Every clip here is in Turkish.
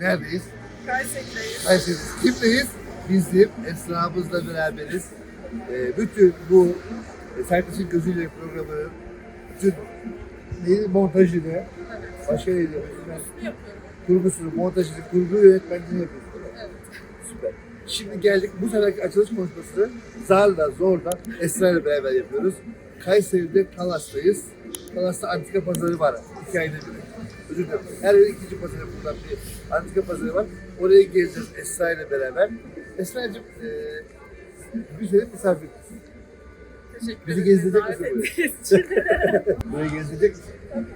Neredeyiz? Kayseri'deyiz. Kayseri'deyiz. Kimdeyiz? Bizim esnafımızla beraberiz. Ee, bütün bu e, Sertaç'ın gözüyle programı, bütün neydi, montajını, Evet. başka neydi? Bunu yapıyorum. Kurgusunu, montajını, kurgu yönetmenliğini yapıyoruz. Evet. Süper. Şimdi geldik bu seferki açılış konuşması Zar'la Zor'da Esra ile beraber yapıyoruz. Kayseri'de Talas'tayız. Talas'ta antika pazarı var. İki ayda bir. Özür dilerim. Her yıl ikinci pazarı buradan bir antika pazarı var. Oraya geleceğiz Esra ile beraber. Esra'cığım e, güzelim misafir. Teşekkür Bizi ederim. gezdirecek misin buraya? gezecek misin? Sen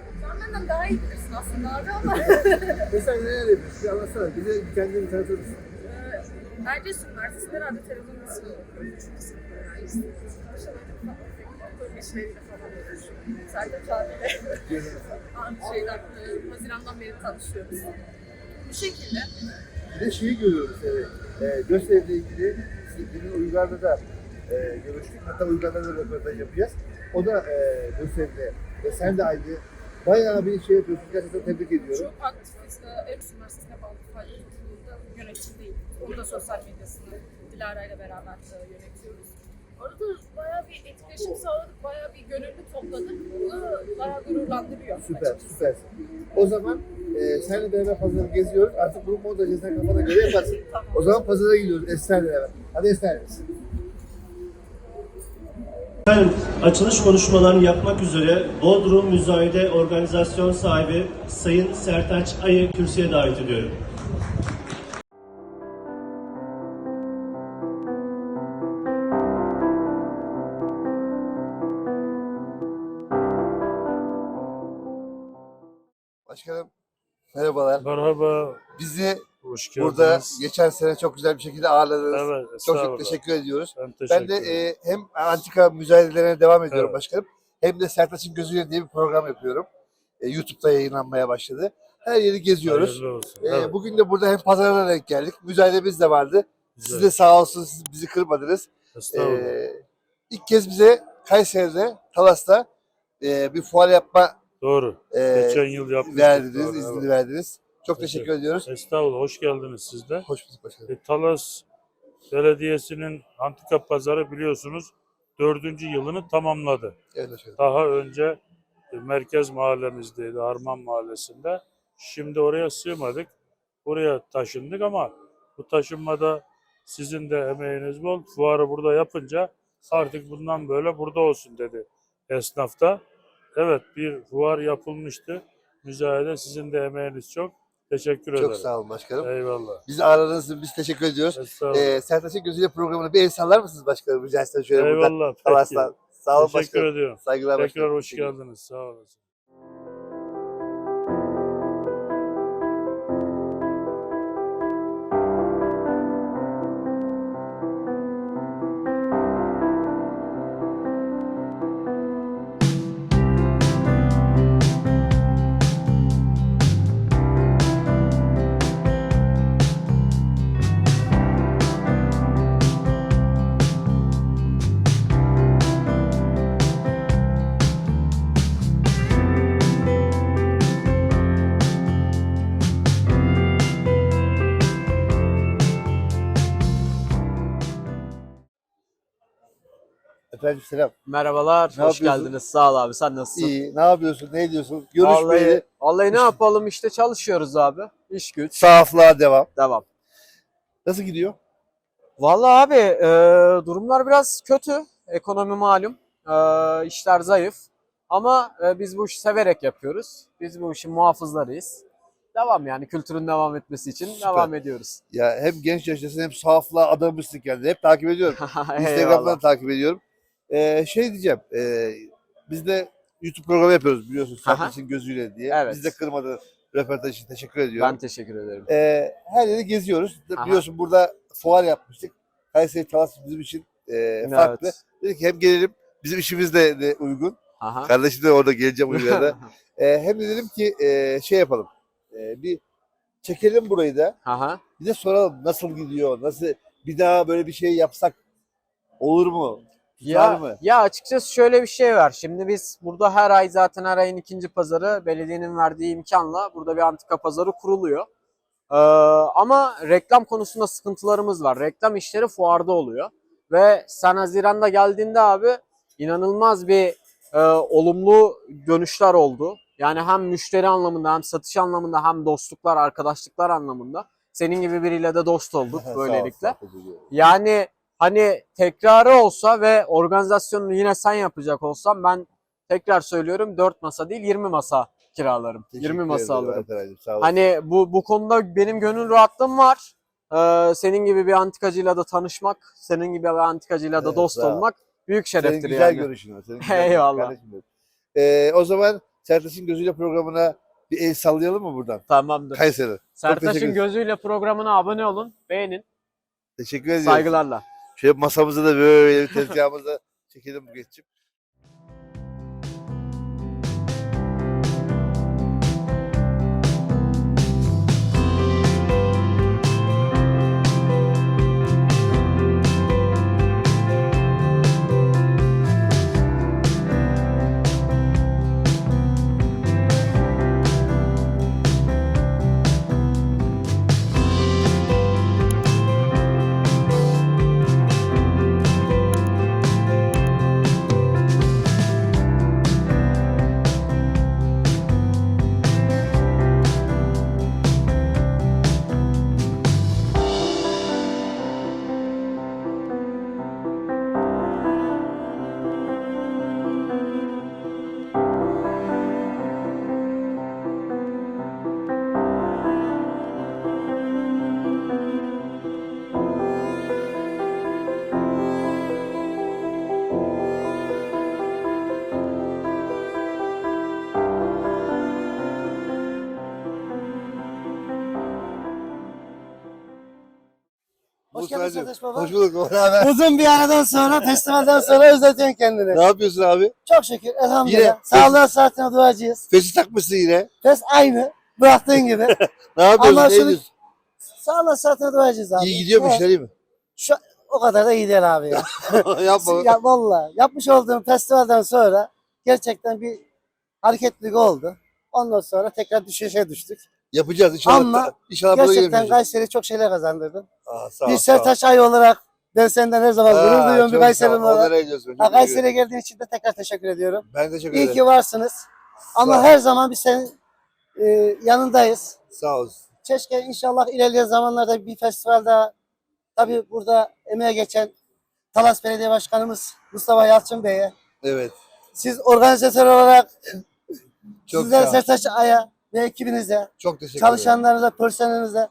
benden daha iyi bilirsin aslında abi ama. Mesela neler yapıyorsun? Bir anlatsana. Bize kendini tanıtır mısın? Ee, Erciyes Üniversitesi'nde radyo televizyon nasıl? Üçüncü sınıf öğrencisiyim. Böyle işleriyle falan. Sertaç abiyle aynı şeyden, Haziran'dan beri tanışıyoruz. Bu şekilde. Bir de şeyi görüyoruz. Evet. E, Göster'le ilgili sizin Uygar'da da e, görüştük. Hatta Uygar'da da röportaj yapacağız. O da e, Göster'de ve sen de aynı bayağı bir şey yapıyorsun. Gerçekten tebrik ediyorum. Çok aktifiz. Erciyes Üniversitesi'ne bağlı faaliyet yönetimdeyim. Onu da sosyal medyasını Dilara ile beraber e, yönetiyoruz. Orada bayağı bir etkileşim sağladık, bayağı bir gönüllü topladık. Bu bayağı gururlandırıyor. Süper, açıkçası. süpersin. O zaman e, seninle beraber pazarı geziyoruz. Artık bunun montajını sen kafana göre yaparsın. Tamam. O zaman pazara gidiyoruz Esra'yla beraber. Hadi Esra. Efendim, açılış konuşmalarını yapmak üzere Bodrum Müzayede Organizasyon sahibi Sayın Sertaç Ay'ı kürsüye davet ediyorum. Başkanım merhabalar. Merhaba, Bizi hoş geldiniz. burada geçen sene çok güzel bir şekilde ağırladınız. Evet, Çok çok teşekkür ediyoruz. Ben, Ben teşekkür de ederim. e, hem antika müzayedelerine devam ediyorum Evet. başkanım. Hem de Sertaç'ın Gözüyle diye bir program yapıyorum. E, YouTube'da yayınlanmaya başladı. Her yeri geziyoruz. E, evet, Bugün de burada hem pazarına denk geldik. Müzayedemiz de vardı. güzel. Siz de sağ olsun siz bizi kırmadınız. E, ilk kez bize Kayseri'de, Talas'ta e, bir fuar yapma Doğru. e, Geçen yıl yapmıştık. verdiniz, doğru, iznini evet. verdiniz. Çok Teşekkür- teşekkür ediyoruz. Estağfurullah, hoş geldiniz siz de. Hoş bulduk başkanım. E, Talas Belediyesi'nin antika pazarı biliyorsunuz dördüncü yılını tamamladı. Evet başkanım. Daha önce e, merkez mahallemizdeydi, Harman Mahallesi'nde. Şimdi oraya sığmadık. Buraya taşındık ama bu taşınmada sizin de emeğiniz bol. Fuarı burada yapınca artık bundan böyle burada olsun dedi esnafta. Evet bir fuar yapılmıştı. Müzayede sizin de emeğiniz çok. Teşekkür ederim. Çok sağ olun başkanım. Eyvallah. Bizi ağırladığınız için biz teşekkür ediyoruz. Estağfurullah. Ee, Sertaç'ın Gözüyle programına bir el sallar mısınız başkanım? Rica etsem şöyle buradan. Eyvallah. Peki. Talas'tan. Sağ olun Teşekkür başkanım. ediyorum. Saygılar Tekrar başkanım. hoş geldiniz. Sağ olasın. Efendim selam. Merhabalar, Ne hoş yapıyorsun? geldiniz. Sağ ol abi, sen nasılsın? İyi. Ne yapıyorsun? Ne ediyorsun? Görüşmeyeli. Vallahi, vallahi ne yapalım işte çalışıyoruz abi. İş güç, Sahaflığa devam. devam. Nasıl gidiyor? Vallahi abi e, durumlar biraz kötü. Ekonomi malum. E, işler zayıf. Ama e, biz bu işi severek yapıyoruz. Biz bu işin muhafızlarıyız. Devam yani kültürün devam etmesi için Süper. devam ediyoruz. Ya hem genç yaştasın hem sahaflığa adamışsın kendini. Hep takip ediyorum. Instagram'dan Eyvallah. takip ediyorum. Ee, şey diyeceğim. E, biz de YouTube programı yapıyoruz biliyorsun. Sertaç'ın Gözüyle diye. Evet. Biz de kırmadı röportaj için teşekkür ediyorum. Ben teşekkür ederim. Ee, her yeri geziyoruz. Aha. Biliyorsun burada fuar yapmıştık. Kayseri Talas bizim için e, farklı. Evet. Dedik ki hem gelelim bizim işimiz de, de uygun. Aha. Kardeşim de orada geleceğim Uygar'da. e, hem de dedim ki e, şey yapalım. E, bir çekelim burayı da. Aha. Bir de soralım nasıl gidiyor? Nasıl bir daha böyle bir şey yapsak olur mu? Ya, mı? ya açıkçası şöyle bir şey var. Şimdi biz burada her ay zaten her ayın ikinci pazarı belediyenin verdiği imkanla burada bir antika pazarı kuruluyor. Ee, ama reklam konusunda sıkıntılarımız var. Reklam işleri fuarda oluyor. Ve sen Haziran'da geldiğinde abi inanılmaz bir e, olumlu dönüşler oldu. Yani hem müşteri anlamında hem satış anlamında hem dostluklar, arkadaşlıklar anlamında. Senin gibi biriyle de dost olduk böylelikle. Yani hani tekrarı olsa ve organizasyonunu yine sen yapacak olsan ben tekrar söylüyorum 4 masa değil 20 masa kiralarım. Teşekkür 20 masa ederim alırım. Sağ. Hani bu bu konuda benim gönül rahatlığım var. Ee, senin gibi bir antikacıyla da tanışmak, senin gibi bir antikacıyla da Evet, dost sağ ol. olmak büyük Senin şereftir güzel yani. görüşün var. Senin güzel Eyvallah. kardeşim. Ee, o zaman Sertaç'ın gözüyle programına bir el sallayalım mı buradan? Tamamdır. Kayseri. ederim. gözüyle programına abone olun, beğenin. Teşekkür ediyorum. Saygılarla. Şöyle masamızı da böyle bir tezgahımıza çekelim bu geçip. Baba. Hoş bulduk. Ne haber? Uzun bir aradan sonra, festivalden sonra özletiyorsun kendini. Ne yapıyorsun abi? Çok şükür, elhamdülillah. Yine- Sağlığa saatine duacıyız. Fesi takmışsın yine. Pes aynı, bıraktığın gibi. Ne yapıyorsun? Ama ne şunu- ediyorsun? Sağlığa saatine duacıyız abi. İyi gidiyor mu Evet, işler iyi mi? Şu, o kadar da iyi değil abi ya. Yapma. ya valla, yapmış olduğum festivalden sonra gerçekten bir hareketlilik oldu. Ondan sonra tekrar düşüşe düştük. Yapacağız inşallah. Ama inşallah Gerçekten. Kayseri çok şeyler kazandırdın. Aa, sağ ol, Bir sağ ol. Sertaç Ay olarak ben senden her zaman gurur duyuyorum bir ol. olarak. Ha, Kayseri'ye geldiğin için de tekrar teşekkür ediyorum. Ben teşekkür İyi ederim. ki varsınız. Ama her zaman biz senin e, yanındayız. Sağ ol. Keşke inşallah ilerleyen zamanlarda bir festival daha tabii burada emeğe geçen Talas Belediye Başkanımız Mustafa Yalçın Bey'e Evet. siz organizatör olarak Çok sizler sağ ol. Sertaç Ay'a ve ekibinize, Çok teşekkür ederim. çalışanlarınıza, personelinize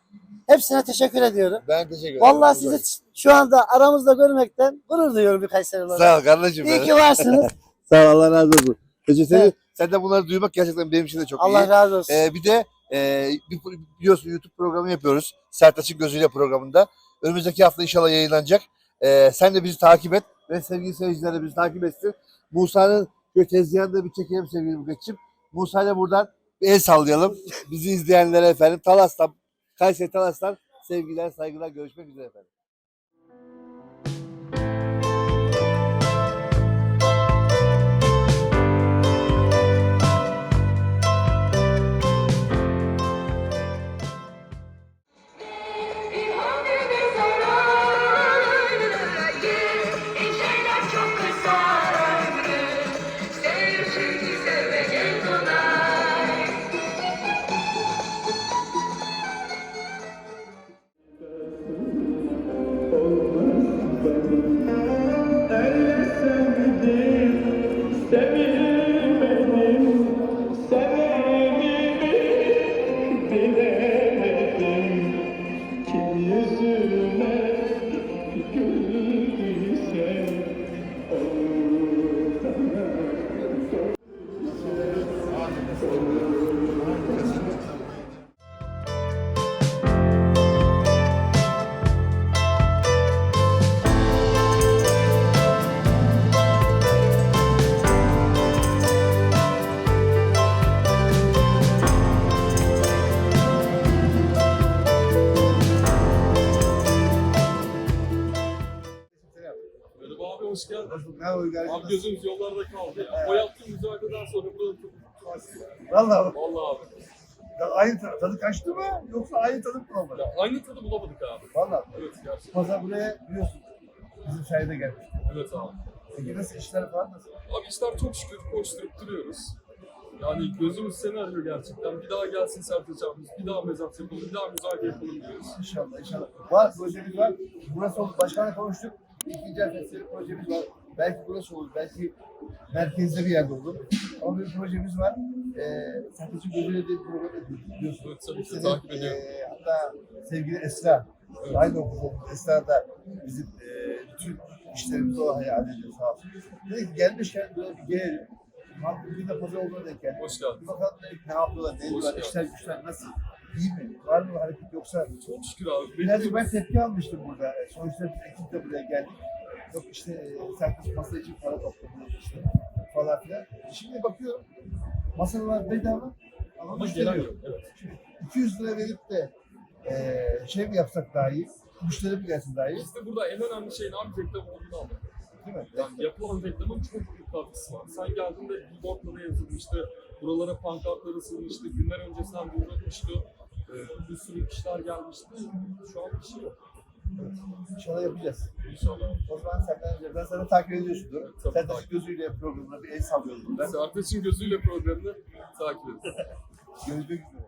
hepsine teşekkür ediyorum. Ben teşekkür ederim. Vallahi sizi şu anda aramızda görmekten gurur duyuyorum bir Kayseri olarak. Sağ ol kardeşim. İyi ki varsınız. Sağ ol Allah razı olsun. Seni, Evet. sen de bunları duymak gerçekten benim için de çok Allah iyi. razı olsun. Ee, bir de e, biliyorsun YouTube programı yapıyoruz. Sertaç'ın gözüyle programında. Önümüzdeki hafta inşallah yayınlanacak. Ee, sen de bizi takip et ve sevgili seyirciler de bizi takip etsin. Musa'nın şöyle tezgahını da bir çekelim sevgili Buket'ciğim. Musa'yla buradan bir el sallayalım. Bizi izleyenlere efendim Talas'tan, Kayseri Talas'tan sevgiler, saygılar, görüşmek üzere efendim. Abi gözümüz yollarda kaldı. O yaptığın müzakereden sonra burada Vallahi Vallahi abi. Ya aynı tadı, kaçtı mı yoksa aynı tadı mı bulamadı? Ya aynı tadı bulamadık abi. Valla. Evet gerçekten. Pazar buraya biliyorsun. Bizim sayede gelmiş. Evet abi. Peki nasıl işler falan nasıl? Abi işler çok şükür koşturup duruyoruz. Yani gözümüz seni arıyor gerçekten. Bir daha gelsin Sertaç abimiz, bir daha mezat yapalım, bir daha müzakere yapalım diyoruz. İnşallah inşallah. Var projemiz var. Burası oldu. Başkanla konuştuk. İkinci festivali projemiz var. Belki burası olur. Belki merkezde bir yerde olur. Ama bir projemiz var. Ee, Sertaç'ın gözüyle bir program. Biliyorsun. Evet tabii ki takip ediyorum. e, hatta sevgili Esra. Evet. Aynı okulda Esra da bizim e, bütün işlerimizi o hayal ediyor sağ olsun. Dedi ki gelmişken böyle bir gelelim. Bugün de pazar olduğuna denk geldi. Hoş geldin. Bir bakalım dedik ne yapıyorlar, ne ediyorlar, işler güçler nasıl? İyi mi? Var mı hareket yoksa? Çok şükür abi. Birazcık ben tepki almıştım burada. E, Sonuçta biz ekiple buraya geldik. Yok işte e, servis masa için para topladı işte falan filan. Şimdi bakıyorum masalar bedava ama Ama müşteri gelen yok. yok. Evet. 200 lira verip de e, şey mi yapsak daha iyi? Müşteri mi gelsin daha iyi? Bizde burada en önemli şey abi reklam olduğunu anlamak. Değil mi? Yani yapılan reklamın çok büyük katkısı var. Sen geldiğinde billboardlara yazılmıştı, buralara pankartlar asılmıştı, günler öncesinden duyurulmuştu. Ee, bir sürü kişiler gelmişti. Şu an bir şey yok. İnşallah yapacağız. İnşallah. O zaman senden ben sana takip ediyorsundur. Evet, tabii, Sen takip. gözüyle programına bir el sallıyoruz burada. Sertaç'ın gözüyle programını takip edin. Görüşmek üzere.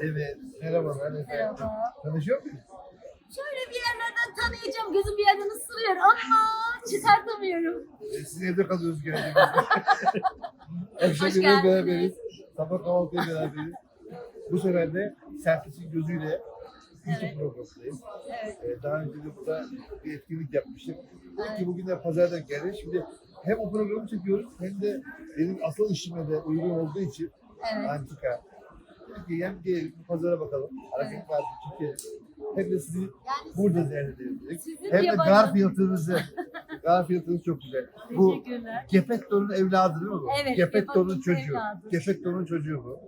Evet, merhabalar efendim. Merhaba. Tanışıyor muyuz? Şöyle bir yerlerden tanıyacağım. Gözüm bir yerden ısırıyor ama çıkartamıyorum. E, Siz evde kalıyoruz genelde. Akşam Hoş yemeği geldiniz. beraberiz. Sabah kahvaltıya beraberiz. Bu sefer de Sertaç'ın gözüyle YouTube Evet. programındayız. Evet. Ee, daha önce de burada bir etkinlik yapmıştık. Evet. Ki bugün de pazardan geldi. Şimdi hem o programı çekiyoruz hem de benim asıl işime de uygun olduğu için Evet. antika. Gelelim bir pazara bakalım. Hareket var çünkü hem de sizi Yani burada ziyaret edelim. Sizin Hem de diye Garfield'ınızı. Garfield'ınız çok güzel. Bu teşekkürler. Geppetto'nun evladı değil mi bu? Evet, Geppetto'nun çocuğu. evladı. Geppetto'nun çocuğu bu.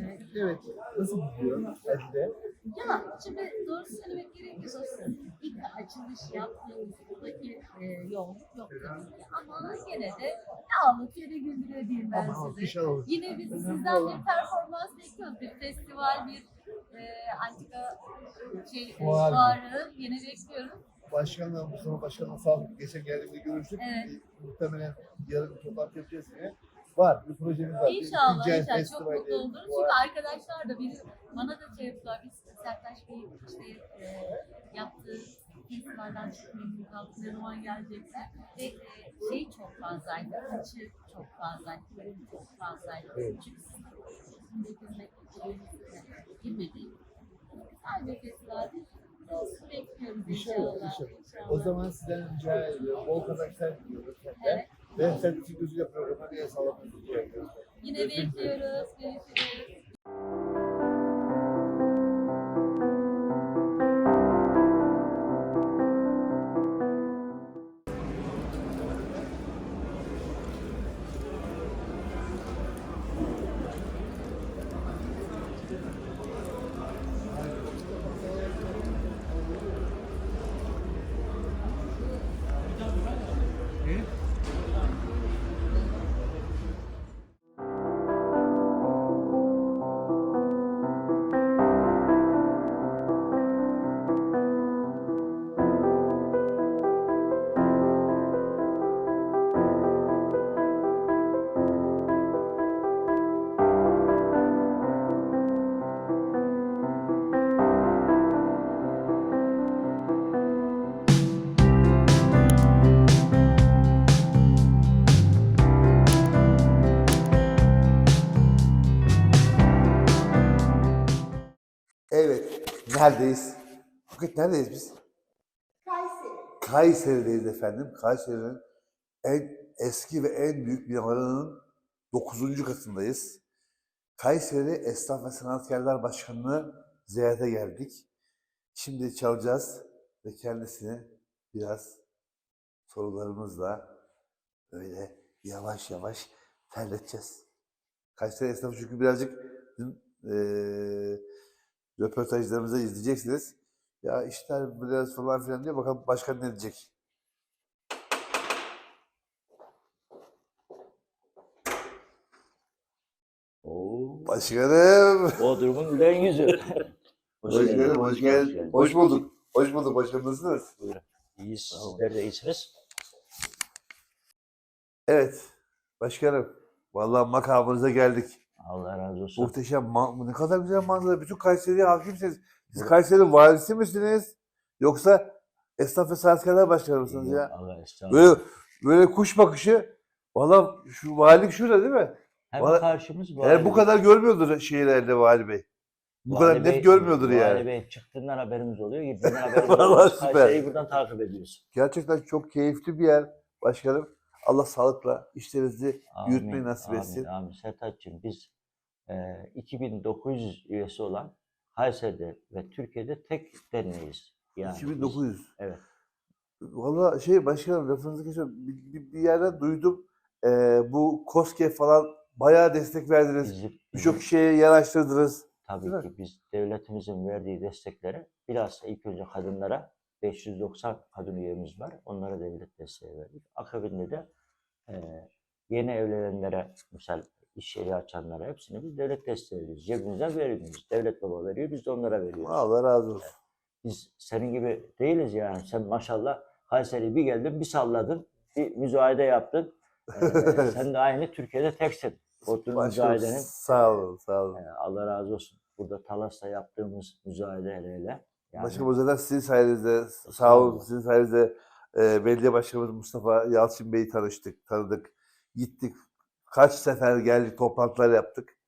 Evet. Evet. Nasıl gidiyor? Hadi de. Ya şimdi doğru söylemek gerekirse ilk açılış yaptığımız buradaki e, yoğunluk yok tabii ki. Ama gene de ne anlatıyor ne güldürüyor diyeyim ben Ama size. olur. Yine biz sizden bir performans bekliyoruz. Bir festival, bir e, antika şey, e, Fuar. fuarı yine bekliyoruz. Başkanla, Mustafa Başkan'la sağ olun. Geçen geldiğimde görüştük. Evet. Muhtemelen yarın bir toplantı yapacağız yine. Var. Bir projemiz var. Bir İnşallah, el inşallah. Çok mutlu oluruz. var. Çünkü arkadaşlar da biz, bana da şey yaptılar. Biz Sertaç Bey'in işte e, yaptığı festival Sokaklardan çok memnun kaldık. Ne zaman gelecekler. Ve e, şey çok fazlaydı. Açı çok fazlaydı. Ürün çok fazlaydı. Evet. Çünkü sizin de. Güzel bir festivaldir. Biz bekliyoruz İnşallah, inşallah. inşallah. O zaman sizden rica ediyorum. Bol kazançlar diliyoruz. Evet. Ve sen için gözüyle ediyorum. Yine bekliyoruz. Görüşürüz. Neredeyiz? Bugün neredeyiz biz? Kayseri. Kayseri'deyiz efendim. Kayseri'nin en eski ve en büyük binalarının 9. katındayız. Kayseri Esnaf ve Sanatkarlar Başkanı'nı ziyarete geldik. Şimdi çalacağız ve kendisini biraz sorularımızla öyle yavaş yavaş terleteceğiz. Kayseri esnafı çünkü birazcık dün eee röportajlarımızda izleyeceksiniz. Ya işler biraz falan filan diyor. Bakalım başkan ne diyecek? Oo, Başkanım. Bodrum'un gülen yüzü. Hoş geldin, hoş geldin. Hoş bulduk. Hoş bulduk. Başkanım nasılsınız? İyiyiz, sizler de iyisiniz. Evet. Başkanım. Vallahi makamınıza geldik. Allah razı olsun. Muhteşem. ma- ne kadar güzel manzara. Bütün Kayseri'ye hakimsiniz. Siz Kayseri'nin valisi misiniz? Yoksa esnaf ve sanatkarlar başkanı mısınız ya? Allah estağfurullah. Böyle böyle kuş bakışı. Vallahi şu valilik şurada değil mi? Hem Valla- karşımız bu. Yani bu kadar görmüyordur şehirlerde vali bey. Bu kadar net görmüyordur yani. Vali Bey çıktığından haberimiz oluyor, gittiğinden haberimiz Vallahi oluyor. süper. Kayseri'yi buradan takip ediyoruz. Gerçekten çok keyifli bir yer başkanım. Allah sağlıkla işlerinizi Amin, yürütmeyi nasip amin, etsin. Amin. Sertaç'cığım biz e, 2900 üyesi olan Kayseri'de ve Türkiye'de tek derneğiz. Yani biz- 2900. evet. Valla şey başkanım lafınızı kesiyorum. Bir, bir, bir yerden duydum. Ee, bu KOSGE falan bayağı destek verdiniz. Birçok şeye yer açtırdınız. Tabii Değil mi? ki biz devletimizin verdiği desteklere bilhassa ilk önce kadınlara 590 kadın üyemiz var. Onlara devlet desteği verdik. Akabinde de e, yeni evlenenlere, misal iş yeri açanlara hepsini biz devlet desteği veriyoruz. Cebimizden vermiyoruz. Devlet baba veriyor, biz de onlara veriyoruz. Allah razı olsun. Biz senin gibi değiliz yani. Sen maşallah Kayseri'ye bir geldin, bir salladın, bir müzayede yaptın. E, sen de aynı Türkiye'de teksin. Başkanım müzayedenin sağ olun sağ olun. ee, Allah razı olsun. Burada Talas'ta yaptığımız müzayedeleyle yani Başkanım zaten sizin sayenizde sağ olun sizin sayenizde e, belediye başkanımız Mustafa Yalçın Bey'i tanıştık, tanıdık. Gittik. Kaç sefer geldik toplantılar yaptık.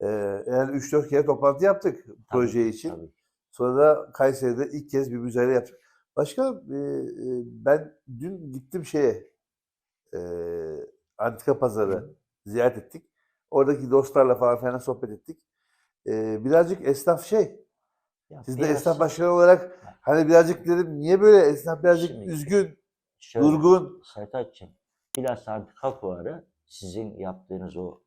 E, yani 3-4 kere toplantı yaptık proje tabii, için. tabii. Sonra da Kayseri'de ilk kez bir müzayede yaptık. Başka e, e, ben dün gittim şeye e, antika pazarı ziyaret ettik. Oradaki dostlarla falan filan sohbet ettik. E, birazcık esnaf şey. Ya Siz de biraz esnaf başkanı olarak hani birazcık dedim niye böyle esnaf birazcık Şimdi- üzgün, şöyle, durgun. Sertaç'cığım, bilhassa antika fuarı sizin yaptığınız o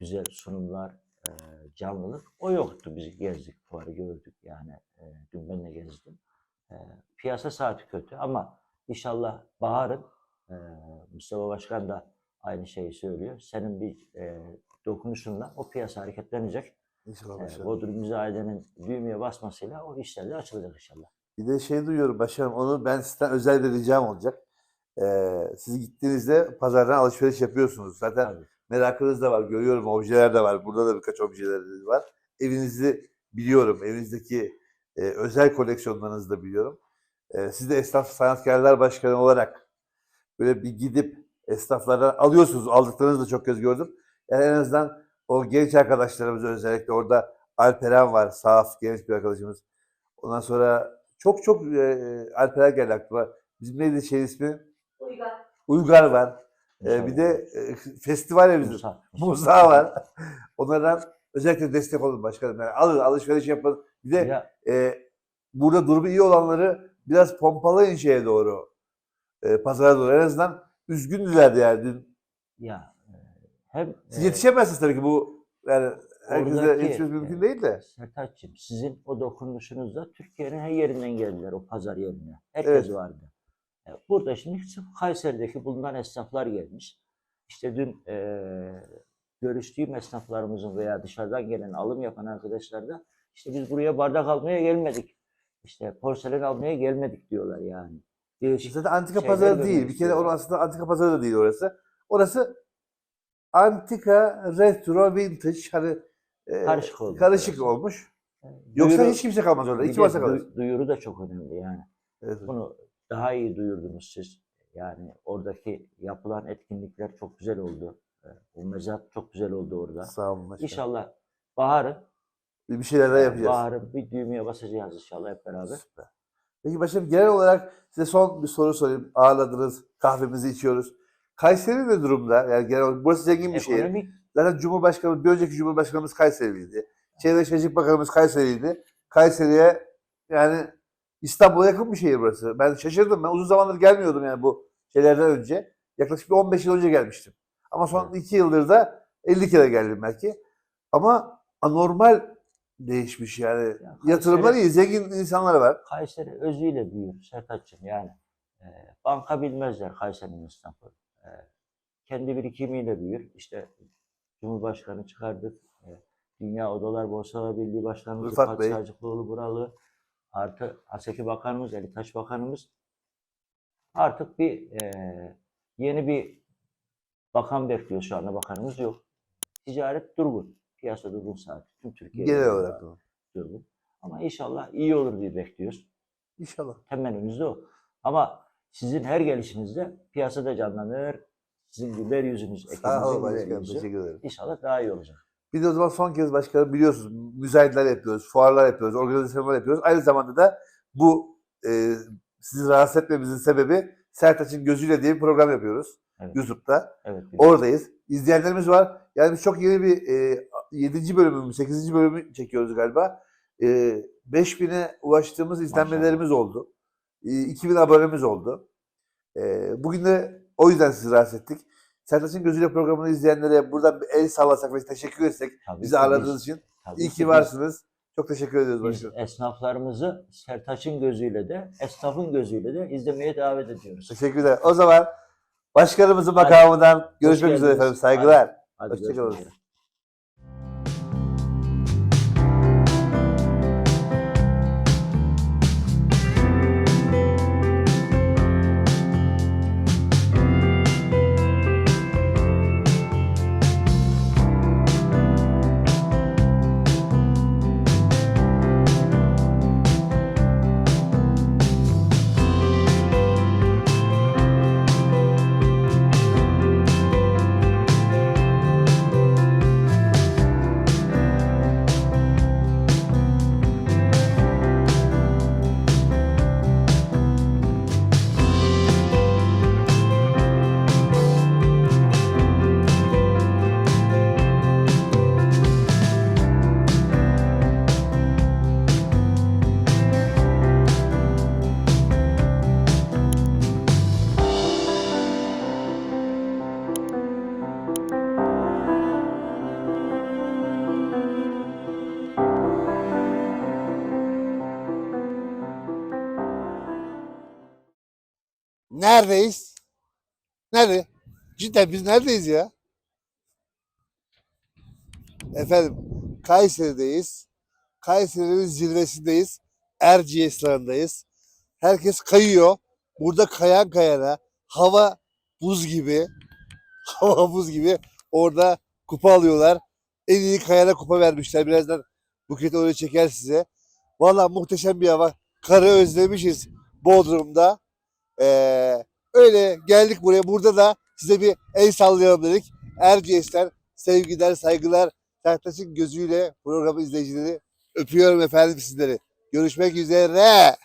güzel sunumlar, e, canlılık o yoktu. Biz gezdik, fuarı gördük yani. E, dün ben de gezdim. E, piyasa saati kötü ama inşallah baharın e, Mustafa Başkan da aynı şeyi söylüyor. Senin bir e, dokunuşunla o piyasa hareketlenecek. İnşallah başkanım. Bodrum Müzayede'nin düğmeye basmasıyla o işler de açılacak inşallah. Bir de şey duyuyorum başkanım onu ben sizden özel bir ricam olacak. Ee, siz gittiğinizde pazardan alışveriş yapıyorsunuz. Zaten Tabii. merakınız da var. Görüyorum objeler de var. Burada da birkaç objeleriniz var. Evinizi biliyorum. Evinizdeki e, özel koleksiyonlarınızı da biliyorum. e, siz de esnaf sanatkarlar başkanı olarak böyle bir gidip esnaflardan alıyorsunuz. Aldıklarınızı da çok kez gördüm. Yani en azından o genç arkadaşlarımız özellikle orada Alperen var. Saf genç bir arkadaşımız. Ondan sonra çok çok e, Alperen geldi aklıma. Bizim neydi şey ismi? Uygar. Uygar var. E, bir de e, festival ya bizim. Musa. Musa var. Onlardan özellikle destek olun başkanım. Yani alın alışveriş yapın. Bir de Ya, e, burada durumu iyi olanları biraz pompalayın şeye doğru. E, pazara doğru. En azından üzgündülerdi yani dün. ya hem Siz e, yetişemezsiniz tabii ki bu yani herkese Oradaki, yetişmesi mümkün e, değil de. Sertaç'cığım sizin o dokunuşunuzla Türkiye'nin her yerinden geldiler o pazar yerine. Herkes Evet. vardı. E, Burada şimdi sırf Kayseri'deki bulunan esnaflar gelmiş. İşte dün e, görüştüğüm esnaflarımızın veya dışarıdan gelen alım yapan arkadaşlar da işte biz buraya bardak almaya gelmedik. İşte porselen almaya gelmedik diyorlar yani. Değişik Zaten antika pazarı görmek değil. Bir kere istiyorlar. onun aslında antika pazarı da değil orası. Orası antika, retro, vintage hani e, Karışık olmuş karışık orası. olmuş. Yoksa Duyuru- hiç kimse kalmaz orada. İki masa kalır. duy- duyuru da çok önemli yani. Evet. Bunu daha iyi duyurdunuz siz. Yani oradaki yapılan etkinlikler çok güzel oldu. O mezat çok güzel oldu orada. Sağ olun başkanım. İnşallah baharı, Bir şeyler daha yapacağız. baharı bir düğmeye basacağız inşallah hep beraber. Süper. Peki başkanım genel olarak size son bir soru sorayım. Ağırladınız, kahvemizi içiyoruz. Kayseri ne durumda? Yani genel burası zengin bir şehir. Ekonomik Zaten Cumhurbaşkanımız, bir önceki Cumhurbaşkanımız Kayseriliydi. Çevre Şehircilik Bakanımız Kayseriliydi. Kayseri'ye yani İstanbul'a yakın bir şehir burası. Ben şaşırdım. Ben uzun zamandır gelmiyordum yani bu şeylerden önce. Yaklaşık bir 15 yıl önce gelmiştim. Ama son 2 yıldır da 50 kere geldim belki. Ama anormal değişmiş yani. Ya Yatırımlar Kayseri- iyi, zengin insanlar var. Kayseri özüyle büyür Sertaç'cığım yani. e, banka bilmezler Kayseri'nin esnafı. E, kendi birikimiyle büyür. İşte Cumhurbaşkanı çıkardık. E, Dünya Odalar Borsalar Birliği Başkanımız Rıfat Bey. Sacıklıoğlu Buralı. Artı Haseki Bakanımız, Ali Taş Bakanımız. Artık bir e, yeni bir bakan bekliyor şu anda. Bakanımız yok. Ticaret durgun. Piyasa durgun saat. Tüm Türkiye Genel olarak. durgun. Ama inşallah iyi olur diye bekliyoruz. İnşallah. Temennimiz de o. Ama sizin her gelişinizde piyasada canlanır. Sizin güler yüzünüz, Sağ ekibinizin olun güler başkanım. yüzü. Teşekkür ederim. İnşallah daha iyi olacak. Bir de o zaman son kez başkanım biliyorsunuz müzayedler yapıyoruz, fuarlar yapıyoruz, organizasyonlar yapıyoruz. Aynı zamanda da bu e, sizi rahatsız etmemizin sebebi Sertaç'ın gözüyle diye bir program yapıyoruz Evet. YouTube'da. Evet. Oradayız. İzleyenlerimiz var. Yani biz çok yeni bir e, 7. bölümü, 8. bölümü çekiyoruz galiba. E, 5000'e ulaştığımız izlenmelerimiz oldu. E, 2000 abonemiz oldu. E, bugün de o yüzden sizi rahatsız ettik. Sertaç'ın gözüyle programını izleyenlere buradan bir el sallasak ve teşekkür etsek Tabii bizi biz- için. tabii İyi ki varsınız. Çok teşekkür ediyoruz Biz başkanım. esnaflarımızı Sertaç'ın gözüyle de, esnafın gözüyle de izlemeye davet ediyoruz. Teşekkürler. O zaman başkanımızın Hadi. makamından görüşmek üzere efendim. Saygılar. Hadi Hoşça kalın. Neredeyiz? Nerede? Cidden biz neredeyiz ya? Efendim Kayseri'deyiz. Kayseri'nin zirvesindeyiz. Erciyes Dağı'ndayız. Herkes kayıyor. Burada kayan kayana hava buz gibi. Hava buz gibi. Orada kupa alıyorlar. En iyi kayana kupa vermişler. Birazdan Buket oraya çeker size. Valla muhteşem bir hava. Karı özlemişiz. Bodrum'da. Ee, öyle geldik buraya. Burada da size bir el sallayalım dedik. Erciyes'ten sevgiler, saygılar. Sertaç'ın gözüyle programı izleyicileri öpüyorum efendim sizleri. Görüşmek üzere.